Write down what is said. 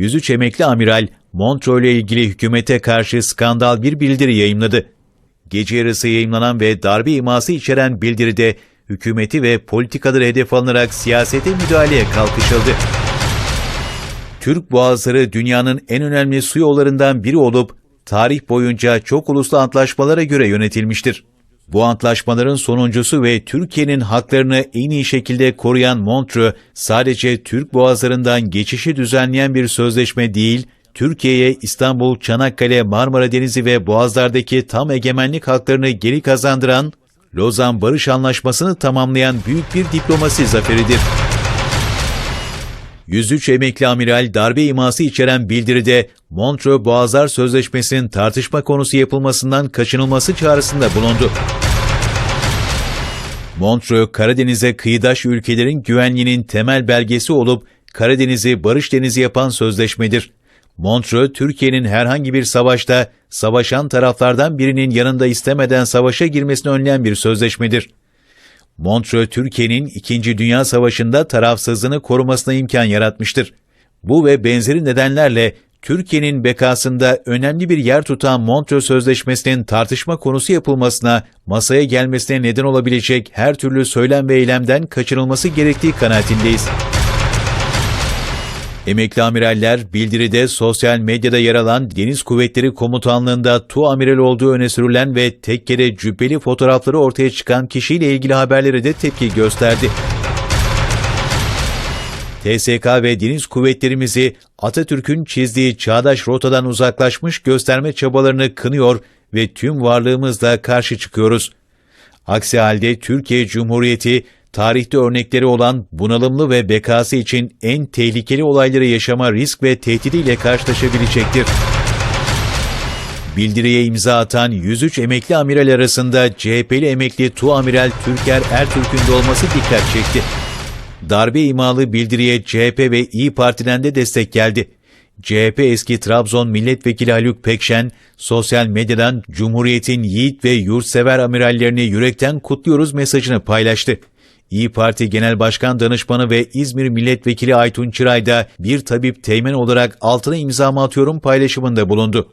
103 emekli amiral Montreux ile ilgili hükümete karşı skandal bir bildiri yayımladı. Gece yarısı yayımlanan ve darbe iması içeren bildiride hükümeti ve politikaları hedef alınarak siyasete müdahaleye kalkışıldı. Türk Boğazları dünyanın en önemli su yollarından biri olup tarih boyunca çok uluslu antlaşmalara göre yönetilmiştir. Bu antlaşmaların sonuncusu ve Türkiye'nin haklarını en iyi şekilde koruyan Montreux, sadece Türk boğazlarından geçişi düzenleyen bir sözleşme değil, Türkiye'ye İstanbul, Çanakkale, Marmara Denizi ve boğazlardaki tam egemenlik haklarını geri kazandıran, Lozan Barış Anlaşması'nı tamamlayan büyük bir diplomasi zaferidir. 103 emekli amiral darbe iması içeren bildiride Montreux Boğazlar Sözleşmesi'nin tartışma konusu yapılmasından kaçınılması çağrısında bulundu. Montreux, Karadeniz'e kıyıdaş ülkelerin güvenliğinin temel belgesi olup Karadeniz'i barış denizi yapan sözleşmedir. Montreux, Türkiye'nin herhangi bir savaşta savaşan taraflardan birinin yanında istemeden savaşa girmesini önleyen bir sözleşmedir. Montreux, Türkiye'nin İkinci Dünya Savaşı'nda tarafsızlığını korumasına imkan yaratmıştır. Bu ve benzeri nedenlerle Türkiye'nin bekasında önemli bir yer tutan Montreux Sözleşmesi'nin tartışma konusu yapılmasına, masaya gelmesine neden olabilecek her türlü söylem ve eylemden kaçınılması gerektiği kanaatindeyiz. Emekli amiraller bildiride sosyal medyada yer alan Deniz Kuvvetleri Komutanlığı'nda Tu amiral olduğu öne sürülen ve tekkede cübbeli fotoğrafları ortaya çıkan kişiyle ilgili haberlere de tepki gösterdi. TSK ve Deniz Kuvvetlerimizi Atatürk'ün çizdiği çağdaş rotadan uzaklaşmış gösterme çabalarını kınıyor ve tüm varlığımızla karşı çıkıyoruz. Aksi halde Türkiye Cumhuriyeti tarihte örnekleri olan bunalımlı ve bekası için en tehlikeli olayları yaşama risk ve tehdidiyle karşılaşabilecektir. Bildiriye imza atan 103 emekli amiral arasında CHP'li emekli Tu Amiral Türker Ertürk'ün de olması dikkat çekti. Darbe imalı bildiriye CHP ve İyi Parti'den de destek geldi. CHP eski Trabzon Milletvekili Haluk Pekşen, sosyal medyadan Cumhuriyet'in yiğit ve yurtsever amirallerini yürekten kutluyoruz mesajını paylaştı. İyi Parti Genel Başkan Danışmanı ve İzmir Milletvekili Aytun Çıray da bir tabip teğmen olarak altına imzamı atıyorum paylaşımında bulundu.